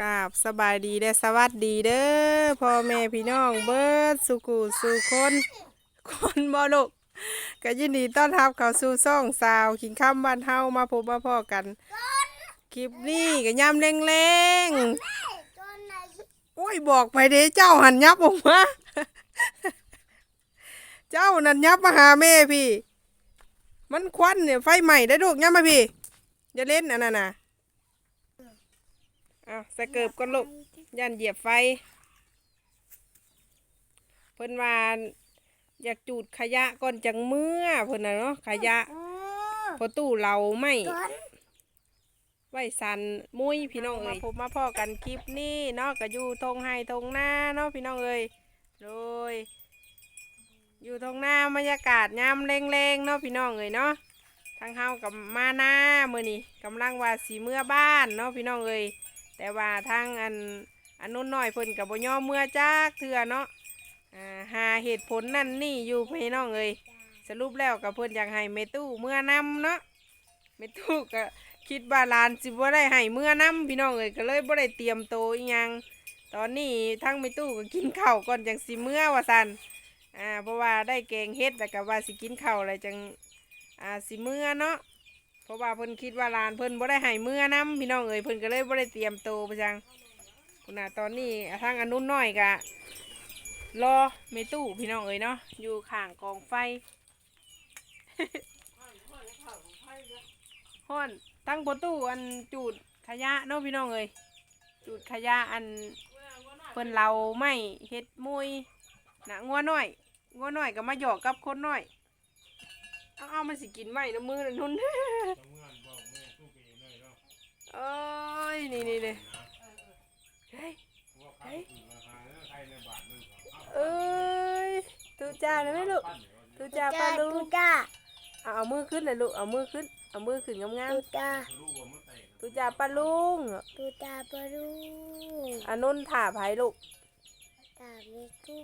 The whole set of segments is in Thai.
กราบสบายดีและสวัสดีเด้อพ่อแม่พี่น้องเบิดสุกูสู่คนคนบ่ลูกก็ยินดีต้อนรับเข้าสู่ซ่องสาวขิงข้าบ้านเฮามาพบมาพ่อกัน คลิปนี้ก็ย่ำแรงๆโอ้ยบอกไปเด้เจ้าหันยับออกมาเจ้านั่นยับมาหาแม่พี่ มันควันเนี่ยไฟใหม่ได้ลูกยับมาพี่อย่าเล่นอันนั้นน่ะ อะสะเกิบก่อนลูกยันเหยียบไฟ เพิ่นว่าอยากจูดขยะก่อนจังเมื่อเพิ่นน่ะเนาะขยะเพอตู้เราไม่ไว้สันมุ้ยพี่น้องเอ้ยผมมาพ่อกันคลิปนี้เนาะก็อยู่ทงไห้ทงหน้าเนาะพี่น้องเอ้ยโดย อยู่ทงหน้าบรรยากาศยามแรงๆเนาะพี่น้องเอ้ยเนาะทางเฮากับมาหน้ามื้อนี้กำลังว่าสีเมื่อบ้านเนาะพี่น้องเอ้ย แต่ว่าทางอันอันนู้นน้อยเพิ่นกับบ่ยอมเมื่อจักเถื่อเนาะหาเหตุผลนั่นนี่อยู่พี่น้องเอ้ยสรุปแล้วกับเพิ่นอยากให้เมตู้เมื่อนำเนาะเมตู้ก็คิดว่าลานสิบ่ได้ให้เมื่อนำพี่น้องเอ้ยก็เลยบ่ได้เตรียมโตวอีหยัง ตอนนี้ทั้งเมตู้ก็กินข้าวก่อนจังสิเมื่อว่าซั่นอ่าเพราะว่าได้แกงเฮ็ดแล้วก็ว่าสิกินข้าวอะไรจังอ่าสิเมื่อเนาะ เพราะว่าเพิ่นคิดว่าลานเพิ่นบ่ได้ให้เมื่อนํพี่น้องเอ๋ยเพิ่นก็เลยบ่ได้เตรียมโตไปจังคุณน่ะตอนนี้ทางอนุนน้อยกะรอเมตู้พี่น้องเอ๋ยเนาะอยู่ข้างกองไฟฮ้อนตั้งประตูอันจูดขยะเนาะพี่น้องเอ๋ยจูดขยะอันเพิ่นเราไม่เฮ็ดมุยนะงัวน้อยงัวน้อยก็มาหยอกกับคนน้อย เอาเอามันสิกินไหมน้ำมือนั่นนุ่นโอ้ยนี่นี่นี่เฮ้ยเฮ้ยเอ้ยตูจ่าเลยไหมลูกตูจ่าปลาลุงจ้าเอาเอามือขึ้นเลยลูกเอามือขึ้นเอามือขึ้นงามตูจ้าๆตูจ่าปลาลุงตูจ้าปลาลูอานุนถ่าไผลูกตาไม่ตู้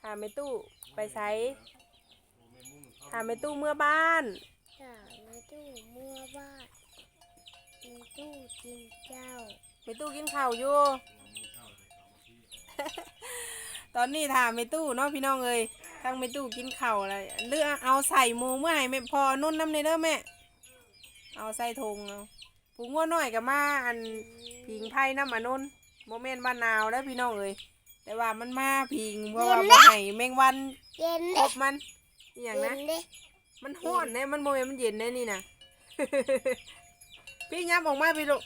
ถ่าไม่ตู้ไปใช้ ถ่าไม่ตู้เมื่อบ้านตาไม่ตู้เมื่อบ้านไม่ตู้กินเจ้าไม่ตู้กินข้าวอยู่ ตอนนี้ถ่าไม่ตู้เนาะพี่น้องเอ้ยทั้งไม่ตู้กินข้าวอะไรเลือกเอาใส่หมูเมื่อไหร่ไม่พอนุ่นน้ำในเด้อแม่ เอาใส่ถุงเอาผูงัวน้อยกับมาอันผิงไผ่น้ำอันนนโมเมนต์บ้านนาวแล้วพี่น้องเอ้ยแต่ว่ามันมาผิงเพราะว่าบ่ให้แมงวันเย็นครเด้บมัน อหย่างนะเย็นเด้มันห้อนเนี่ยมันโมเมนต์มันเย็นแน่นี่นะ พี่ยับออกมาพี่ลูก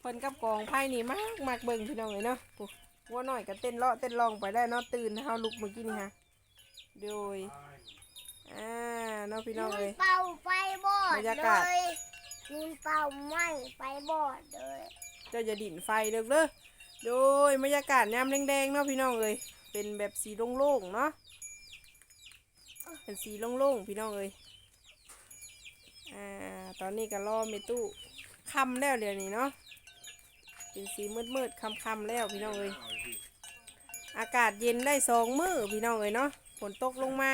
เพิ่นกับกองไผ่นี่มากมากเบิ่งพี่น้องเอ้ยเนาะปุ๊งัวน้อยก็เต้นเลาะเต้นลองไปได้เนาะตื่นเฮาลุกเมื่อกี้นี่ฮะโดยอ่าเนาะพี่น้องเอ้ยเป่าไฟบอดบรรยาเลกาศยยินเป่าไหม้ไฟบอดเลยเจ้าจะดิ่นไฟเด้อเด้อโดยบรรยากาศยามแดงๆเนาะพี่น้องเอ้ยเป็นแบบสีโล่งๆเนาะ เป็นสีโล่งๆพี่น้องเอ้ยอ่าตอนนี้ก็รอเมตู้คำแล้วเดี๋ยวนี้เนาะเป็นสีมืดๆคำๆแล้วพี่น้องเอ้ยอากาศเย็นได้สองมือพี่น้องเอ้ยเนาะฝนตกลงมา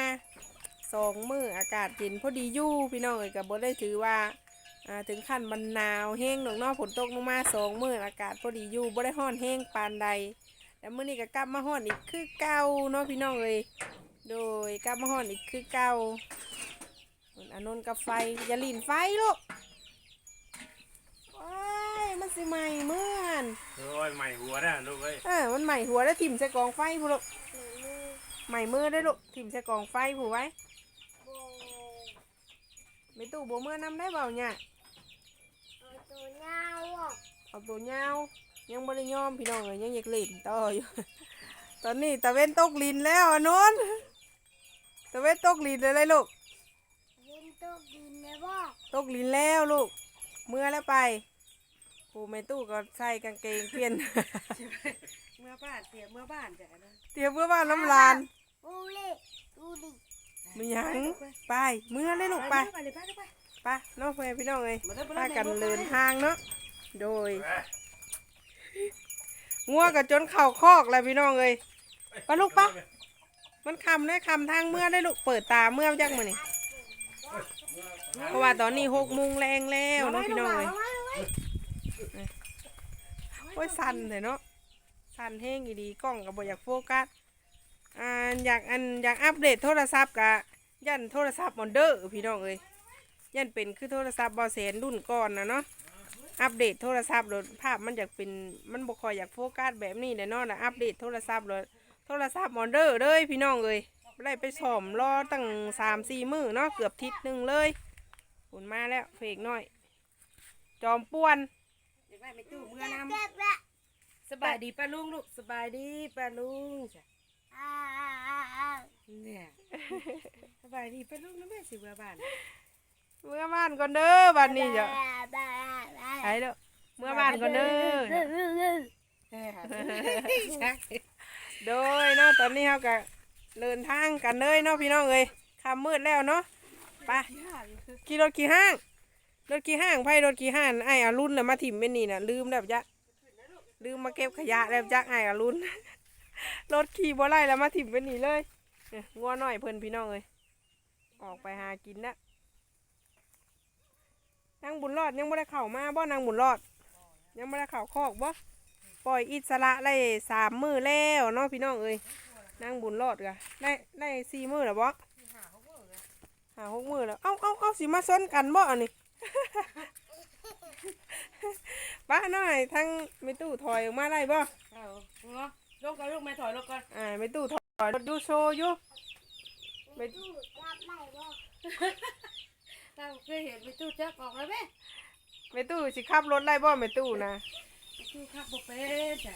สองมืออากาศเย็นพอดีอยู่พี่น้องเอ้ยก็บ่ได้ถือว่าถึงขั้นมันหนาวแห้งหนองนอกฝนตกลงมาสองมื้ออากาศพอดีอยู่บ่ได้ฮ้อนแห้งปานใดแล้วมื้อนี้ก็กลับมาฮ้อนอีกคือเก่าเนาะพี่น้องเอ้ย โดยกลับมาฮ้อนอีกคือเก่าส่วนอันนนกับไฟอย่าหลินไฟลูกโอ้ยมันสิไหม้เมื่อนโอ้ยใหม่หัวนะลูกเอ้ยเออมันไหม้หัวแล้วถิ่มใส่กองไฟผู้ลูกหนูมือไหม้มือได้อลูกถิ่มใส่กองไฟผู้ไว้โบไม่ตู้บ่เมื่อนํได้เปล่าเนี่ยเอาตัวเงาอะเอาตัวยาวยังบ่ได้ยอมพี่น้องเอ้ยยังอยากเล่นต่ออยู่ตอนนี้ตะเว้นตกลินแล้วอันนู้นตะ เว้นตกลินเลยเลยลูกเย็นตกดินเลยบ่ตกลินแล้วลูก เมื่อแล้วไปปูไม่ตู้ก็ใส่กางเกงเปลี่ยน เมื่อบ้านเตียเมื่อบ้านจ้ะนะเตรียมเพื่อบ้านน้ำลานดูดิดูดิมีหยังไปเมื่อเลยลูกไปไปเลยไปเลยไปไปน้องเฟยพี่น้องเอ้ยมาเด้อพากันเดินทางเนาะโดยงัวกับจนเข่าคอกแล้วพี่น้องเอ้ยไปลูกปะ มันคำได้คำทางเมื่อได้ลูกเปิดตาเมื่อจักมือนี่เพราะว่าตอนนี้หกโมงแรงแล้วเนาะพี่น้องเลยอ้ยสั่นเลยเนาะสั่นแห้งอีดีกล้องก็บ่อยากโฟกัสอ่าอยากอันอยากอัปเดตโทรศัพท์กะยันโทรศัพท์มอนเดอร์พี่น้องเอ้ยยันเป็นคือโทรศัพท์บอเซนรุ่นก่อนนะเนาะอัปเดตโทรศัพท์โดยภาพมันอยากเป็นมันบ่ค่อยอยากโฟกัสแบบนี้แน่นอนนะอัปเดตโทรศัพท์เลย โทรศัพท์มอนเดอร์เลยพี่น้องเอ้ยได้ไปสอมรอตั้งสามสี่มื้อเนาะเกือบทิศหนึ่งเลยอุ่นมาแล้วเฟกหน่อย จอมป่วนอยากได้ไม่ตู้เมื่อนเจ็บละำสบายดีป้าลุงลูกสบายดีป้าลุงจ้ะอ่าอ่าอ่าอ่าเนี่ยสบายดีป้าลุงนะแม่สิเมื่อบ้านเมื่อบ้านก่อนเด้อบ้านนี้เดี๋ยวบ้าบ้าบ้าใช่เด้อเมื่อบ้านก่อนเด้อแม่ชัก โดยเนาะตอนนี้เราก็เดินทางกันเลยเนาะพี่น้องเอ้ยค่ำมืดแล้วเนาะไปขี่รถขี่ห้างรถขี่ห้างไพ่รถขี่ห้างไอ้อารุณน่ะมาถิ่มเป็นนี่น่ะลืมแล้วจ้ะลืมมาเก็บขยะแล้วจ้ะไอ้อารุณรถขี่บ่ไล่แล้วมาถิ่มเป็นนี่เลยงัวหน่อยเพิ่นพี่น้องเอ้ยออกไปหากินนะนางบุญรอดยังไม่ได้เข้ามาบ่นางบุญรอด ยังไม่ได้เข้าคอกบ่ ปล่อยอิสระได้สามมือแล้วเนาะพี่น้องเอ้ยนางบุญรอดกะได้ได้สี่มือแล้วบ่หาหกมือแล้ว เอ้าเอ้าเอ้าสิมาซ้นกันบ่อันนี้ป้าหน่อยทั้งไม่ตู้ถอยออกมาได้บ่เอาเนาะลงก่อนลูกแม่ถอยลงก่อนอ่าไม่ตู้ถอยรถดูโชว์อยู่ไม่ตู้รับไม่บ่เราเคยเห็นไปตู้จักออกแล้วแม่ไม่ตู้สิขับรถได้บ่ไม่ตู้นะ ชื่อคักบ่เป็นจ้ะ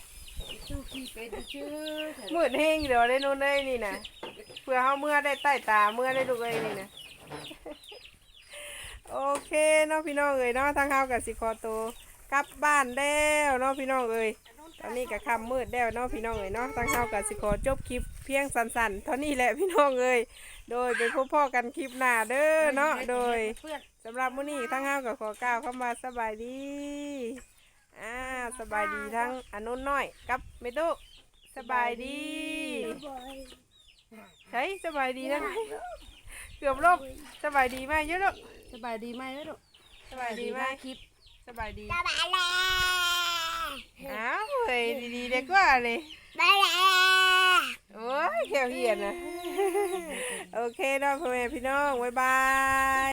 ชื่อขี้เป็นชื่อจ้ะมืดเฮงเดี๋ยวได้นู่นได้นี่นะเพื่อเฮาเมื่อได้ใต้ตาเมื่อได้ดูไอ้นี่นะโอเคเนาะพี่น้องเอ้ยเนาะทางเฮากับสิขอตัวกลับบ้านแล้วเนาะพี่น้องเอ้ยตอนนี้ก็ค่ำมืดแล้วเนาะพี่น้องเอ้ยเนาะทางเฮากับสิขอจบคลิปเพียงสั้นๆเท่านี้แหละพี่น้องเอ้ยโดยไปพบพ่อกันคลิปหน้าเด้อเนาะโดยสำหรับมื้อนี้ทางเฮาก็ขอกล่าวเข้ามาสบายดี อ่าสบายดีทั้งอนุนน้อยกับเมตุสบายดีบ่อยใช่สบายดีนะเกือบลบสบายดีไหมเยอะลูกสบายดีไหมลูกสบายดีไหมคลิปสบายดีสบายแล้วอ้าวเฮ้ยดีๆเด็กกว่าเลยบายแล้วโอ้ยเขียวเหียนนะโอเคเนาะพ่อแม่พี่น้องบ๊ายบาย